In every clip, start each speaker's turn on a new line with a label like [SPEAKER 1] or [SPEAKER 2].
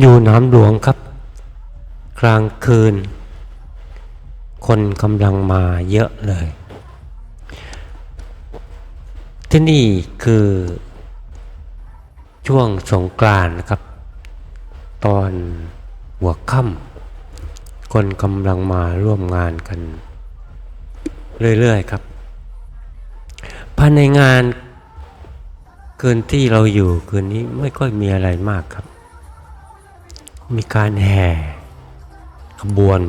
[SPEAKER 1] อยู่น้ำหลวงครับ กลางคืน คนกำลังมาเยอะเลย ที่นี่คือช่วงสงกรานต์นะครับ ตอนหัวค่ำคนกำลังมาร่วมงานกัน เรื่อยๆครับภายในงานคืนที่เราอยู่คืนนี้ไม่ค่อยมีอะไรมากครับ มีการแห่ขบวน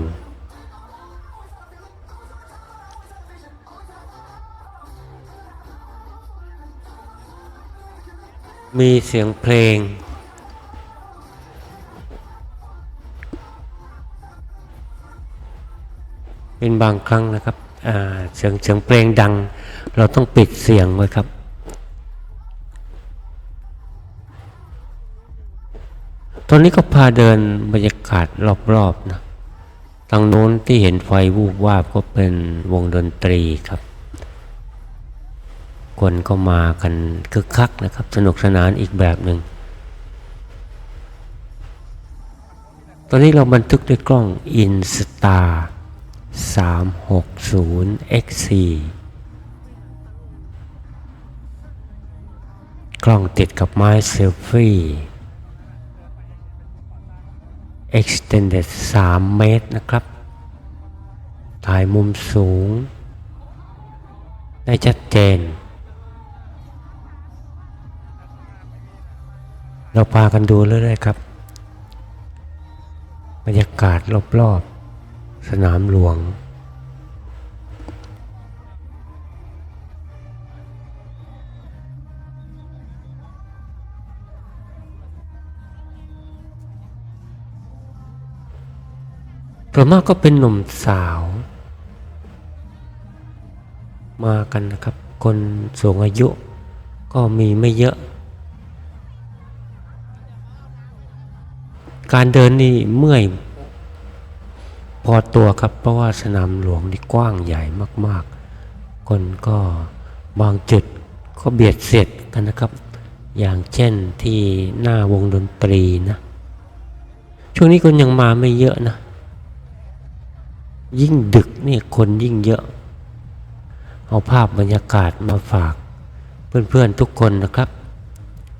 [SPEAKER 1] มีเสียงเพลง เป็นบางครั้งนะครับเสียงเสียงเพลงดัง เราต้องปิดเสียงไว้ครับ ตอนนี้ก็พาเดินบรรยากาศรอบๆนะทางโน้นที่เห็นไฟวูบวาบก็เป็นวงดนตรีครับ คนก็มากันคึกคักนะครับ สนุกสนานอีกแบบหนึ่ง ตอนนี้เราบันทึกด้วยกล้อง Instar 360 X4 กล้องติดกับไม้เซลฟี่ extended 3 เมตรนะครับ ถ่ายมุมสูง ได้ชัดเจน เราพากันดูเรื่อยๆครับ บรรยากาศรอบๆ สนามหลวง ส่วนมากก็เป็นหนุ่มสาว มากันนะครับ คนสูงอายุก็มีไม่เยอะ การเดินนี่เมื่อยพอตัวครับ เพราะว่าสนามหลวงนี่กว้างใหญ่มาก ๆ คนก็บางจุดก็เบียดเสียดกันนะครับ อย่างเช่นที่หน้าวงดนตรีนะ ช่วงนี้คนยังมาไม่เยอะนะ ยิ่งดึกนี่คนยิ่งเยอะ เอาภาพบรรยากาศมาฝาก เพื่อนๆทุกคนนะครับ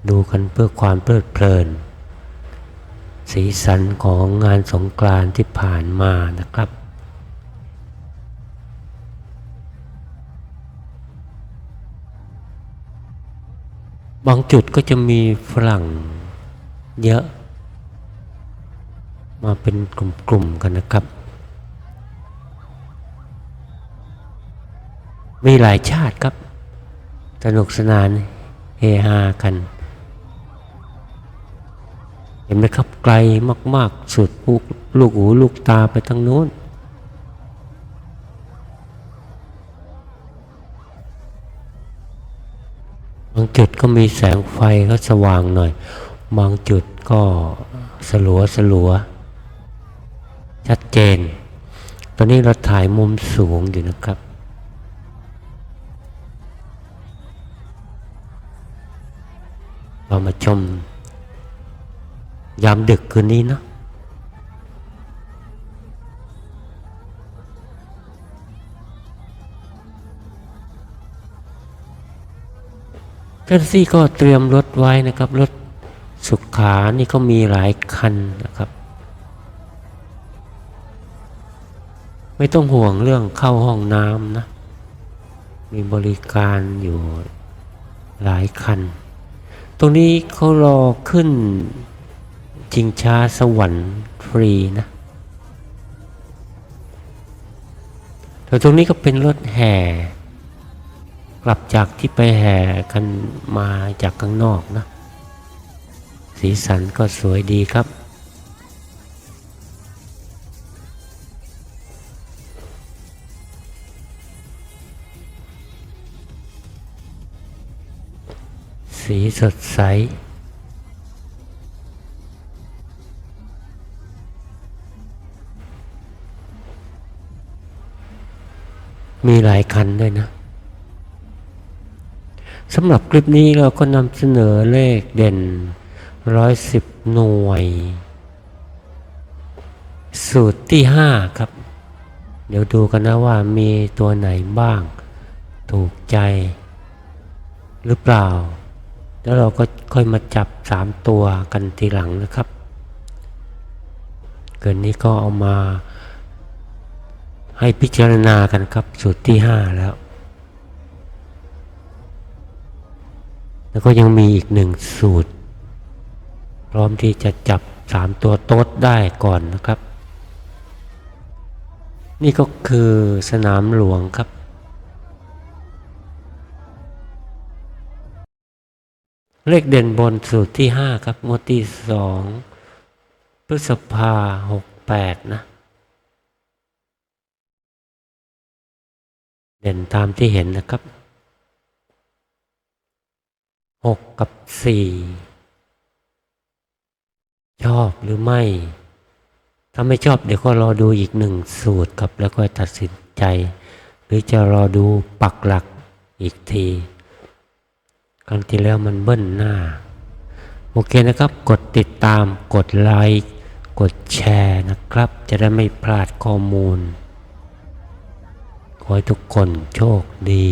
[SPEAKER 1] ดูกันเพื่อความเพลิดเพลิน สีสันของงานสงกรานต์ที่ผ่านมานะครับบางจุดก็จะมีฝรั่งเยอะ มาเป็นกลุ่มๆกันนะครับ มีหลายชาติครับ สนุกสนานเฮฮากัน เห็นไหมครับไกลมาก ๆ สุดลูกลูกหูลูกตาไปทางโน้นบางจุดก็มีแสงไฟก็สว่างหน่อย บางจุดก็สลัวสลัว ชัดเจน ตอนนี้เราถ่ายมุมสูงอยู่นะครับ เรามาชม ยามดึกคืนนี้เนอะเจ้าหน้าที่ก็เตรียมรถไว้นะครับ รถสุขานี่ก็มีหลายคันนะครับ ไม่ต้องห่วงเรื่องเข้าห้องน้ำนะ มีบริการอยู่หลายคัน ตรงนี้เขารอขึ้นจิงช้าสวรรค์ฟรีนะแต่ตรงนี้ก็เป็นรถแห่ กลับจากที่ไปแห่กันมาจากข้างนอกนะ สีสันก็สวยดีครับ สีสดใส มีหลายคันด้วยนะสำหรับคลิปนี้เราก็นำเสนอเลขเด่นร้อยสิบหน่วย สูตรที่ห้าครับ เดี๋ยวดูกันนะว่ามีตัวไหนบ้าง ถูกใจหรือเปล่า แล้วเราก็ค่อยมาจับสามตัวกันทีหลังนะครับ เกินนี้ก็เอามาให้พิจารณากันครับสูตรที่ห้าแล้ว แล้วก็ยังมีอีกหนึ่งสูตร พร้อมที่จะจับสามตัวโต๊ดได้ก่อนนะครับ นี่ก็คือสนามหลวงครับ เลขเด่นบนสูตรที่ห้าครับงวดที่สองพฤษภาหกแปดนะ เด่นตามที่เห็นนะครับหกกับสี่ชอบหรือไม่ ถ้าไม่ชอบเดี๋ยวก็รอดูอีกหนึ่งสูตรครับแล้วก็ตัดสินใจ หรือจะรอดูปักหลักอีกที ครั้งที่แล้วมันเบิ้ลหน้า โอเคนะครับ กดติดตามกดไลค์กดแชร์นะครับ จะได้ไม่พลาดข้อมูล ขอให้ทุกคนโชคดี